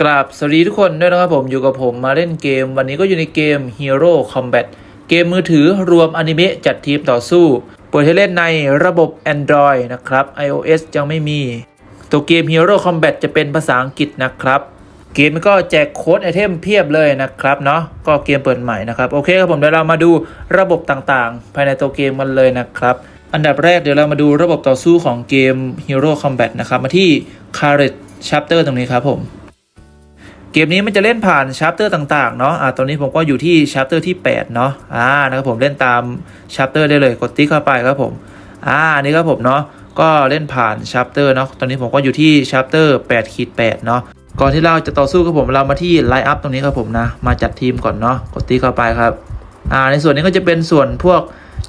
กราบสวัสดีทุกคนด้วยนะครับผมอยู่กับผมมาเล่นเกม วันนี้ก็อยู่ในเกม Hero Combat เกมมือถือรวมอนิเมะจัดทีมต่อสู้เปิดให้เล่นในระบบ Android นะครับ iOS ยังไม่มี ตัวเกม Hero Combat จะเป็นภาษาอังกฤษนะครับ เกมก็แจกโค้ดไอเทมเพียบเลยนะครับเนาะก็เกมเปิดใหม่นะครับ โอเคครับผมเดี๋ยวเรามาดูระบบต่างๆ ภายในตัวเกมกันเลยนะครับอันดับแรกเดี๋ยวเรามาดูระบบต่อสู้ของเกม Hero Combat นะครับมาที่ Current Chapter ตรงนี้ครับผม เกมนี้มันจะเล่นผ่านชาร์ปเตอร์ต่างๆเนาะอ่าตอนนี้ผมก็อยู่ที่ชาร์ปเตอร์ที่ 8 เนาะอ่านะครับผมเล่นตามชาร์ปเตอร์ได้เลยกดติ๊กเข้าไปครับผมอ่านี่ครับผมเนาะก็เล่นผ่านชาร์ปเตอร์เนาะตอนนี้ผมก็อยู่ที่ชาร์ปเตอร์8ขีด8เนาะก่อนที่เราจะต่อสู้กับผมเรามาที่ไลน์อัพตรงนี้ครับผมนะมาจัดทีมก่อนเนาะกดติ๊กเข้าไปครับอ่าในส่วนนี้ก็จะเป็นส่วนพวก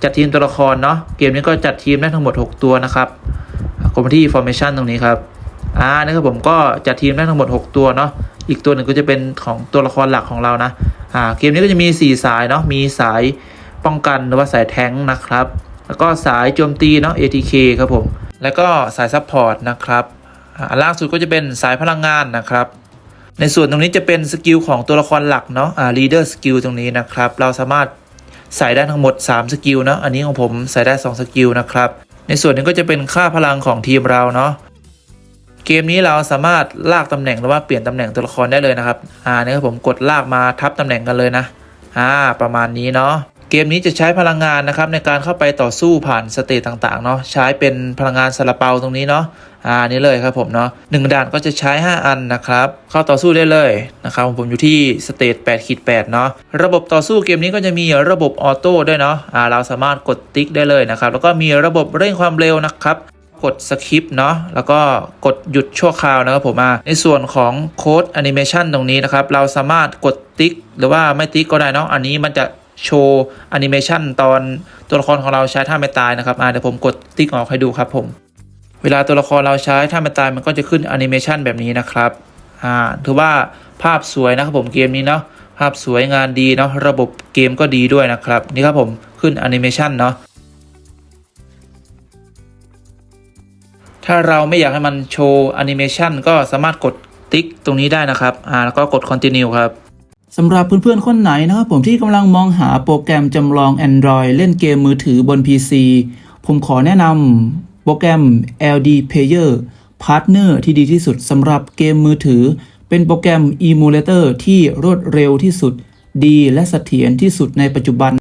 จัดทีมตัวละครเนาะเกมนี้ก็จัดทีมได้ทั้งหมด 6 ตัวนะครับกดมาที่ formation ตรงนี้ครับ อ่านี่ครับผมก็จัดทีมได้ทั้งหมด 6 ตัวเนาะอีกตัวหนึ่งก็จะเป็นของตัวละครหลักของเรานะอ่าเกมนี้ก็จะมี 4 สายเนาะมีสายป้องกันหรือว่าสายแทงค์นะครับ แล้วก็สายโจมตีเนาะ ATK ครับผม แล้วก็สายซัพพอร์ตนะครับอ่าล่างสุดก็จะเป็นสายพลังงานนะครับ ในส่วนตรงนี้จะเป็นสกิลของตัวละครหลักเนาะอ่า leader skill ตรงนี้นะครับ เราสามารถใส่ได้ทั้งหมด 3 สกิลเนาะอันนี้ของผมใส่ได้ 2 สกิลนะครับ ในส่วนนี้ก็จะเป็นค่าพลังของทีมเราเนาะ เกมนี้เราสามารถลากตำแหน่งหรือว่าเปลี่ยนตำแหน่งตัวละครได้เลยนะครับ อ่านี่ครับผมกดลากมาทับตำแหน่งกันเลยนะ อ่า ประมาณนี้เนาะ เกมนี้จะใช้พลังงานนะครับในการเข้าไปต่อสู้ผ่านสเตจต่างๆเนาะ ใช้เป็นพลังงานซาลาเปาตรงนี้เนาะ อ่า นี่เลยครับผมเนาะหนึ่งด่านก็จะใช้ 5 อันนะครับ เข้าต่อสู้ได้เลยนะครับผมอยู่ที่สเตจ8ขีด8เนาะ ระบบต่อสู้เกมนี้ก็จะมีระบบออโต้ด้วยเนาะ อ่า เราสามารถกดติ๊กได้เลยนะครับ แล้วก็มีระบบเร่งความเร็วนะครับ กดสคริปเนาะแล้วก็กดหยุดชั่วคราวนะครับผมอ่าในส่วนของโค้ดแอนิเมชันตรงนี้นะครับ เราสามารถกดติ๊ก หรือว่าไม่ติ๊กก็ได้เนาะอันนี้มันจะโชว์แอนิเมชันตอนตัวละครของเราใช้ท่าไม่ตายนะครับอ่าเดี๋ยวผมกดติ๊กออกให้ดูครับผม เวลาตัวละครเราใช้ท่าไม่ตายมันก็จะขึ้นแอนิเมชันแบบนี้นะครับอ่าถือว่าภาพสวยนะครับผมเกมนี้เนาะภาพสวยงานดีเนาะระบบเกมก็ดีด้วยนะครับ นี่ครับผมขึ้นแอนิเมชันเนาะ ถ้าเราไม่อยากให้มันโชว์แอนิเมชันก็สามารถกดติ๊กตรงนี้ได้นะครับอ่าแล้วก็กด continue ครับสำหรับเพื่อนๆ คนไหนนะครับผมที่กำลังมองหาโปรแกรมจำลอง Android เล่นเกมมือถือบน PC ผมขอแนะนำโปรแกรม LD Player Partner ที่ดีที่สุดสำหรับเกมมือถือ เป็นโปรแกรม Emulator ที่รวดเร็วที่สุด ดีและเสถียรที่สุดในปัจจุบัน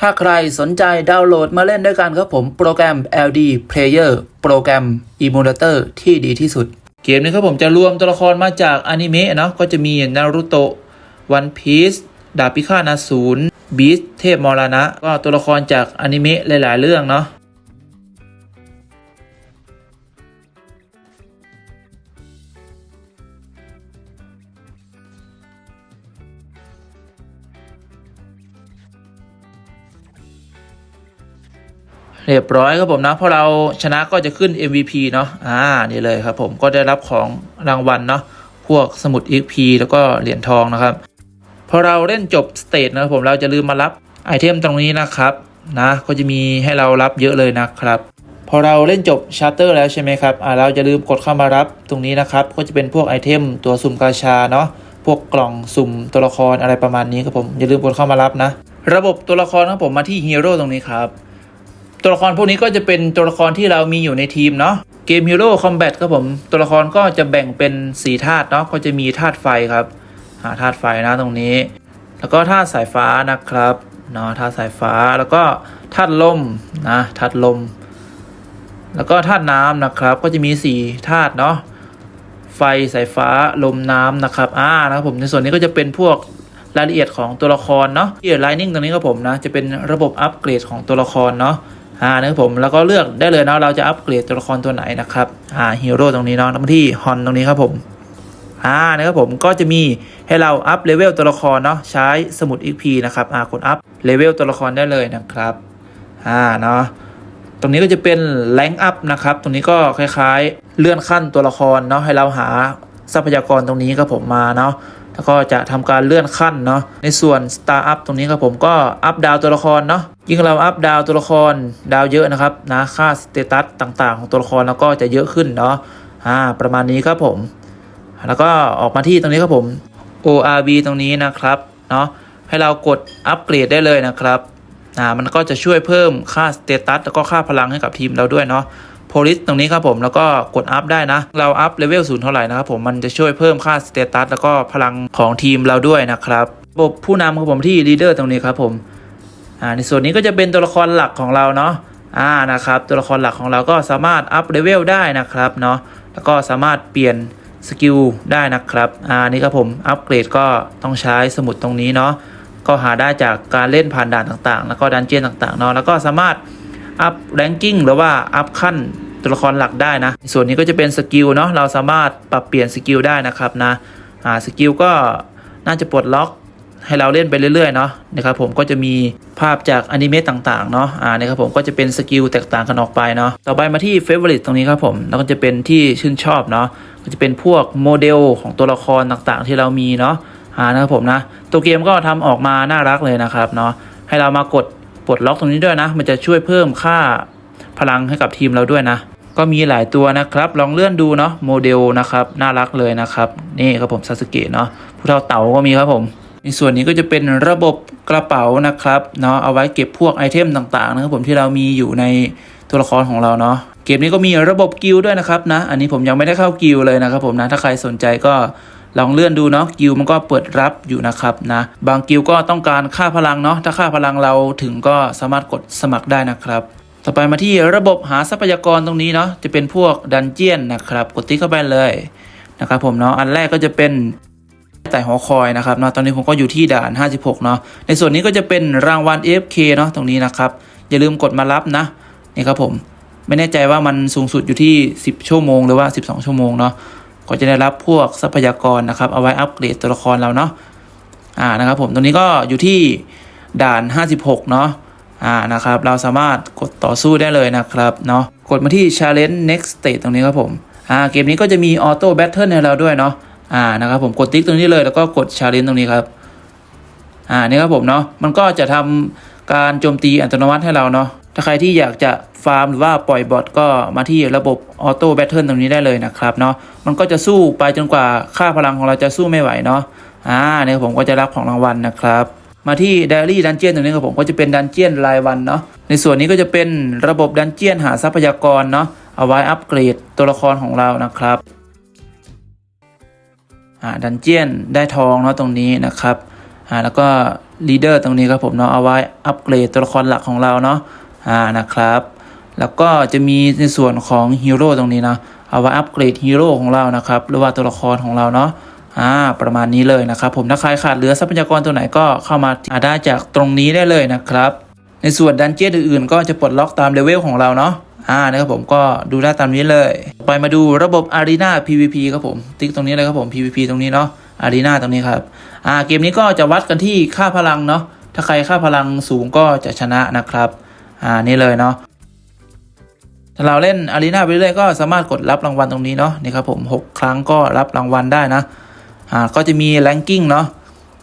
ถ้าใครสนใจดาวน์โหลดมาเล่นด้วยกันครับผมโปรแกรม LD Player โปรแกรม Emulator ที่ดีที่สุด เกมนี้ครับผมจะรวมตัวละครมาจากอนิเมะเนาะก็จะมีนารูโตะวันพีซดาบพิฆาตอสูรบีสเทพมรณะ ก็ตัวละครจากอนิเมะหลาย ๆ เรื่องเนาะ เรียบร้อยครับผมนะพอเราชนะก็จะขึ้น MVP เนาะอ่านี่เลยครับผมก็ได้รับของรางวัลเนาะพวกสมุด XP แล้วก็เหรียญทองนะครับพอเราเล่นจบสเตจนะครับผมเราจะลืมมารับไอเทมตรงนี้นะครับนะก็จะมีให้เรารับเยอะเลยนะครับ พอเราเล่นจบชาร์เตอร์แล้วใช่ไหมครับอ่าเราจะลืมกดเข้ามารับตรงนี้นะครับ ก็จะเป็นพวกไอเทมตัวสุ่มกาชาเนาะพวกกล่องสุ่มตัวละครอะไรประมาณนี้ครับผมอย่าลืมกดเข้ามารับนะ ระบบตัวละครครับผมมาที่ฮีโร่ตรงนี้ครับ ตัวละครพวกนี้ก็จะเป็นตัวละครที่เรามีอยู่ในทีมเนาะเกม Hero Combat ครับผม ตัวละครก็จะแบ่งเป็นสีธาตุเนาะก็จะมีธาตุไฟครับ หาธาตุไฟนะตรงนี้ แล้วก็ธาตุสายฟ้านะครับเนาะธาตุสายฟ้าแล้วก็ธาตุลมนะธาตุลม แล้วก็ธาตุน้ำนะครับ ก็จะมีสี่ธาตุเนาะไฟสายฟ้าลมน้ำนะครับอ่านะครับผมในส่วนนี้ก็จะเป็นพวกรายละเอียดของตัวละครเนาะที่ไลนิ่งตรงนี้ครับผมนะจะเป็นระบบอัปเกรดของตัวละครเนาะ อ่านะครับผมแล้วก็เลือกได้เลยเนาะเราจะอัปเกรดตัวละครตัวไหนนะครับอ่าฮีโร่ตรงนี้เนาะมาที่ฮอนตรงนี้ครับผมอ่านะครับผมก็จะมีให้เราอัพเลเวลตัวละครเนาะใช้สมุด XP นะครับอ่ากดอัพเลเวลตัวละครได้เลยนะครับอ่าเนาะตรงนี้ก็จะเป็นแรงอัพนะครับ ตรงนี้ก็คล้ายๆ เลื่อนขั้นตัวละครเนาะให้เราหาทรัพยากรตรงนี้ครับผมมาเนาะ แล้วก็จะทำการเลื่อนขั้นเนาะในส่วน Star Up ตรงนี้ครับผมก็อัพดาวตัวละครเนาะยิ่งเราอัพดาวตัวละครดาวเยอะนะครับนะค่าสเตตัสต่างๆ ของตัวละครแล้วก็จะเยอะขึ้นเนาะอ่าประมาณนี้ครับผม แล้วก็ออกมาที่ตรงนี้ครับผม ORB ตรงนี้นะครับเนาะให้เรากดอัปเกรดได้เลยนะครับอ่ามันก็จะช่วยเพิ่มค่าสเตตัสแล้วก็ค่าพลังให้กับทีมเราด้วยเนาะ โพลิสตรงนี้ครับผมแล้วก็กดอัพได้นะ เราอัพเลเวลศูนย์เท่าไหร่นะครับผมมันจะช่วยเพิ่มค่าสเตตัสแล้วก็พลังของทีมเราด้วยนะครับระบบผู้นำครับผมที่ลีดเดอร์ตรงนี้ครับผมอ่าในส่วนนี้ก็จะเป็นตัวละครหลักของเราเนาะอ่านะครับตัวละครหลักของเราก็สามารถอัพเลเวลได้นะครับเนาะแล้วก็สามารถเปลี่ยนสกิลได้นะครับอ่านี่ครับผมอัปเกรดก็ต้องใช้สมุดตรงนี้เนาะก็หาได้จากการเล่นผ่านด่านต่างๆ แล้วก็ดันเจียนต่างๆเนาะแล้วก็สามารถอัพแรงกิ้งหรือว่าอัพขั้น ตัวละครหลักได้นะ ส่วนนี้ก็จะเป็นสกิลเนาะเราสามารถปรับเปลี่ยนสกิลได้นะครับนะอ่าสกิลก็น่าจะปลดล็อกให้เราเล่นไปเรื่อยๆเนาะนะครับผมก็จะมีภาพจากอนิเมะต่างๆเนาะอ่านะครับผมก็จะเป็นสกิลแตกต่างกันออกไปเนาะต่อไปมาที่เฟเวอริตตรงนี้ครับผมแล้วก็จะเป็นที่ชื่นชอบเนาะก็จะเป็นพวกโมเดลของตัวละครต่างๆ ที่เรามีเนาะอ่านะครับผมนะตัวเกมก็ทำออกมาน่ารักเลยนะครับเนาะให้เรามากดปลดล็อกตรงนี้ด้วยนะ มันจะช่วยเพิ่มค่า พลังให้กับทีมเราด้วยนะ ก็มีหลายตัวนะครับ ลองเลื่อนดูเนาะโมเดลนะครับ น่ารักเลยนะครับ นี่ครับผมซาสึเกะเนาะผู้เท่าเต่าก็มีครับผมในส่วนนี้ก็จะเป็นระบบกระเป๋านะครับเนาะเอาไว้เก็บพวกไอเทมต่างๆนะครับผมที่เรามีอยู่ในตัวละครของเราเนาะเกมนี้ก็มีระบบกิลด้วยนะครับนะ อันนี้ผมยังไม่ได้เข้ากิลเลยนะครับผมนะถ้าใครสนใจก็ลองเลื่อนดูเนาะกิลมันก็เปิดรับอยู่นะครับนะบางกิลก็ต้องการค่าพลังเนาะถ้าค่าพลังเราถึงก็สามารถกดสมัครได้นะครับ ต่อไปมาที่ระบบหาทรัพยากรตรงนี้เนาะจะเป็นพวกดันเจียนนะครับกดติ๊กเข้าไปเลยนะครับผมเนาะอันแรกก็จะเป็นแต่หอคอยนะครับเนาะตอนนี้ผมก็อยู่ที่ด่าน 56 เนาะในส่วนนี้ก็จะเป็นรางวัล AFK เนาะตรงนี้นะครับ อย่าลืมกดมารับนะนี่ครับผมไม่แน่ใจว่ามันสูงสุดอยู่ที่ 10 ชั่วโมงหรือว่า 12 ชั่วโมงเนาะก็จะได้รับพวกทรัพยากรนะครับเอาไว้อัปเกรดตัวละครเราเนาะอ่านะครับผมตรงนี้ก็อยู่ที่ด่าน 56 เนาะ อ่านะครับเราสามารถกดต่อสู้ได้เลยนะครับเนาะกดมาที่ challenge next stage ตรงนี้ครับผมอ่าเกมนี้ก็จะมีออโต้แบทเทิลให้เราด้วยเนาะอ่านะครับผมกดติ๊กตรงนี้เลยแล้วก็กดชาเลนจ์ตรงนี้ครับอ่านี่ครับผมเนาะมันก็จะทำการโจมตีอัตโนมัติให้เราเนาะถ้าใครที่อยากจะฟาร์มหรือว่าปล่อยบอทก็มาที่ระบบออโต้แบทเทิลตรงนี้ได้เลยนะครับเนาะมันก็จะสู้ไปจนกว่าค่าพลังของเราจะสู้ไม่ไหวเนาะอ่าเนี่ยครับผมก็จะรับของรางวัลนะครับ มาที่ Daily Dungeon ตรงนี้ครับผมก็จะเป็นดันเจียนรายวันเนาะในส่วนนี้ก็จะเป็นระบบดันเจียนหาทรัพยากรเนาะเอาไว้อัปเกรดตัวละครของเรานะครับอ่าดันเจียนได้ทองเนาะตรงนี้นะครับอ่าแล้วก็ลีดเดอร์ตรงนี้ครับผมเนาะเอาไว้อัปเกรดตัวละครหลักของเราเนาะอ่านะครับแล้วก็จะมีในส่วนของฮีโร่ตรงนี้นะเอาไว้อัปเกรดฮีโร่ของเรานะครับหรือว่าตัวละครของเราเนาะ อ่าประมาณนี้เลยนะครับผมถ้าใครขาดเหลือทรัพยากรตัวไหนก็เข้ามาหาได้จากตรงนี้ได้เลยนะครับ ในส่วนดันเจี้ยนอื่นๆ ก็จะปลดล็อกตามเลเวลของเราเนาะอ่านะครับผมก็ดูได้ตามนี้เลย ไปมาดูระบบ Arena PVP ครับผม ติ๊กตรงนี้เลยครับผม PVP ตรงนี้เนาะ Arena ตรงนี้ครับอ่าเกมนี้ก็จะวัดกันที่ค่าพลังเนาะถ้าใครค่าพลังสูงก็จะชนะนะครับอ่านี่เลยเนาะถ้าเราเล่น Arena ไปเรื่อยก็สามารถกดรับรางวัลตรงนี้เนาะนี่ครับผม 6 ครั้งก็รับรางวัลได้นะ อ่าก็จะมี ranking เนาะ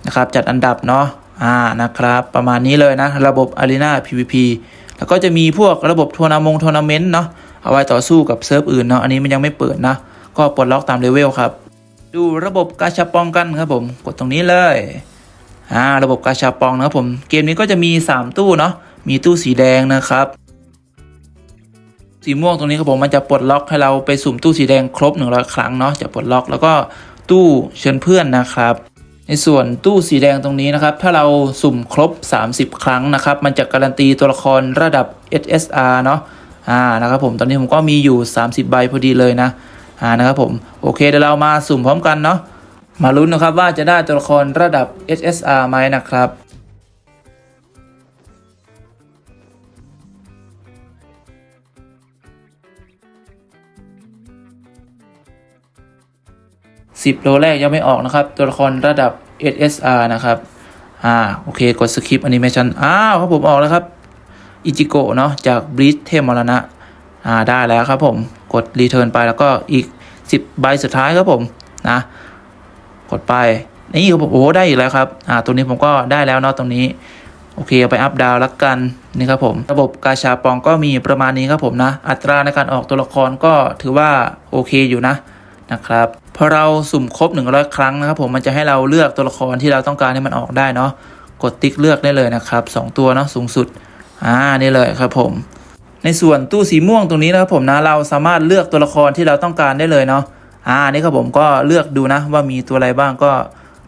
นะครับจัดอันดับเนาะอ่านะครับประมาณนี้เลยนะระบบ Arena PVP แล้วก็จะมีพวกระบบทัวร์นามงทัวร์นาเมนต์เนาะเอาไว้ต่อสู้กับเซิร์ฟอื่นเนาะอันนี้มันยังไม่เปิดนะ ก็ปลดล็อกตามเลเวลครับ ดูระบบกาชาปองกันครับผมกดตรงนี้เลยอ่าระบบกาชาปองนะครับผมเกมนี้ก็จะมี 3 ตู้เนาะมีตู้สีแดงนะครับสีม่วงตรงนี้ครับผมมันจะปลดล็อกให้เราไปสุ่มตู้สีแดงครบ 100 ครั้งเนาะจะปลดล็อกแล้วก็ ตู้เชิญเพื่อนนะครับ ในส่วนตู้สีแดงตรงนี้นะครับ ถ้าเราสุ่มครบ 30 ครั้งนะครับ มันจะการันตีตัวละครระดับ SSR เนาะอ่านะครับผมตอนนี้ผมก็มีอยู่ 30 ใบพอดีเลยนะอ่านะครับผมโอเคเดี๋ยวเรามาสุ่มพร้อมกันเนาะมาลุ้นนะครับว่าจะได้ตัวละครระดับ SSR ไหมนะครับ 10 โลแรกยังไม่ออกนะครับ ตัวละครระดับ SSR นะครับ อ่า โอเค กดสคริปแอนิเมชันอ้าวครับผมออกแล้วครับอิจิโกะเนาะจากบลิ z เทมมรณะ อ่า ได้แล้วครับผม กดรีเทิร์นไปแล้วก็อีก 10 ใบสุดท้ายครับผม นะ กดไป นี่ครับผมโอ้ได้อีกแล้วครับ อ่า ตัวนี้ผมก็ได้แล้วเนาะตรงนี้ โอเคเอาไปอัพดาวล้วกัน นี่ครับผม ระบบกาชาปองก็มีประมาณนี้ครับผมนะ อัตราในการออกตัวละครก็ถือว่าโอเคอยู่นะ นะครับ พอเราสุ่มครบ 100 ครั้งนะครับผมมันจะให้เราเลือกตัวละครที่เราต้องการให้มันออกได้เนาะกดติ๊กเลือกได้เลยนะครับสองตัวเนาะสูงสุดอ่านี่เลยครับผม ในส่วนตู้สีม่วงตรงนี้นะครับผมนะเราสามารถเลือกตัวละครที่เราต้องการได้เลยเนาะอ่านี่ครับผมก็เลือกดูนะว่ามีตัวอะไรบ้างก็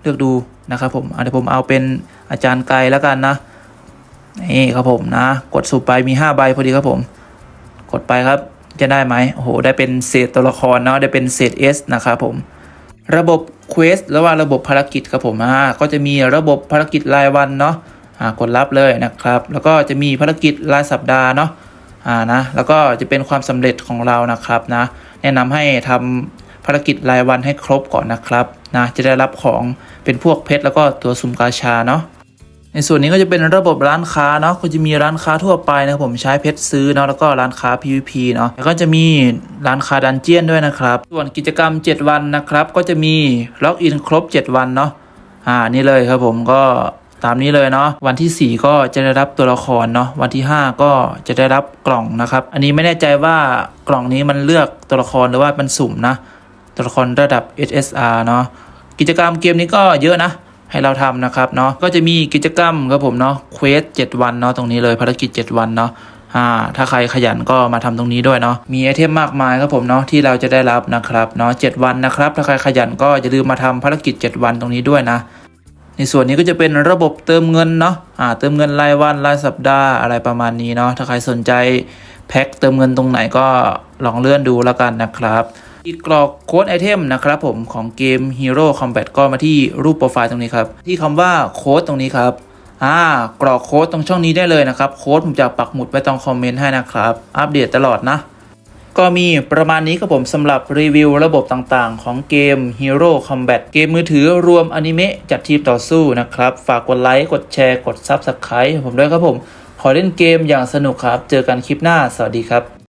เลือกดูนะครับผมเดี๋ยวผมเอาเป็นอาจารย์ไกลแล้วกันนะนี่ครับผมนะ กดสูบไปมี 5 ใบพอดีครับผม กดไปครับ จะได้ไหมโอ้โห ได้เป็นเศษตัวละครเนาะได้เป็นเศษ S นะครับผม ระบบ Quest รือว่าระบบภารกิจครับผมอ่าก็จะมีระบบภารกิจรายวันเนาะอ่ากดรับเลยนะครับ แล้วก็จะมีภารกิจรายสัปดาห์เนาะอ่านะแล้วก็จะเป็นความสำเร็จของเรานะครับนะ แนะนำให้ทำภารกิจรายวันให้ครบก่อนนะครับนะจะได้รับของเป็นพวกเพชรแล้วก็ตัวสุ่มกาชาเนาะ ในส่วนนี้ก็จะเป็นระบบร้านค้าเนาะก็จะมีร้านค้าทั่วไปนะครับผมใช้เพชรซื้อเนาะแล้วก็ร้านค้า PVP เนาะแล้วก็จะมีร้านค้าดันเจียนด้วยนะครับ ส่วนกิจกรรม 7 วันนะครับ ก็จะมีล็อกอินครบ 7 วันเนาะอ่านี่เลยครับผมก็ตามนี้เลยเนาะวันที่ 4 ก็จะได้รับตัวละครเนาะวันที่ 5 ก็จะได้รับกล่องนะครับ อันนี้ไม่แน่ใจว่ากล่องนี้มันเลือกตัวละครหรือว่ามันสุ่มนะ ตัวละครระดับ SSR เนาะกิจกรรมเกมนี้ก็เยอะนะ ให้เราทำนะครับเนาะก็จะมีกิจกรรมครับผมเนาะเควสเจ็ดวันเนาะตรงนี้เลยภารกิจ 7 วันเนาะอ่าถ้าใครขยันก็มาทำตรงนี้ด้วยเนาะมีไอเทมมากมายครับผมเนาะที่เราจะได้รับนะครับเนาะเวันนะครับ ถ้าใครขยันก็อย่าลืมมาทำภารกิจ 7 วันตรงนี้ด้วยนะ ในส่วนนี้ก็จะเป็นระบบเติมเงินเนาะอ่าเติมเงินรายวันรายสัปดาห์อะไรประมาณนี้เนาะถ้าใครสนใจแพ็คเติมเงินตรงไหนก็ลองเลื่อนดูแล้วกันนะครับ อีกกรอกโค้ดไอเทมนะครับผมของเกม Hero Combat ก็มาที่รูปโปรไฟล์ตรงนี้ครับ ที่คำว่าโค้ดตรงนี้ครับอ่ากรอกโค้ดตรงช่องนี้ได้เลยนะครับ โค้ดผมจะปักหมุดไว้ตรงคอมเมนต์ให้นะครับ อัปเดตตลอดนะ ก็มีประมาณนี้ครับผมสำหรับรีวิวระบบต่างๆ ของเกม Hero Combat เกมมือถือรวมอนิเมะจัดทีมต่อสู้นะครับ ฝากกดไลค์ กดแชร์ กด Subscribe ผมด้วยครับผม ขอเล่นเกมอย่างสนุกครับ เจอกันคลิปหน้า สวัสดีครับ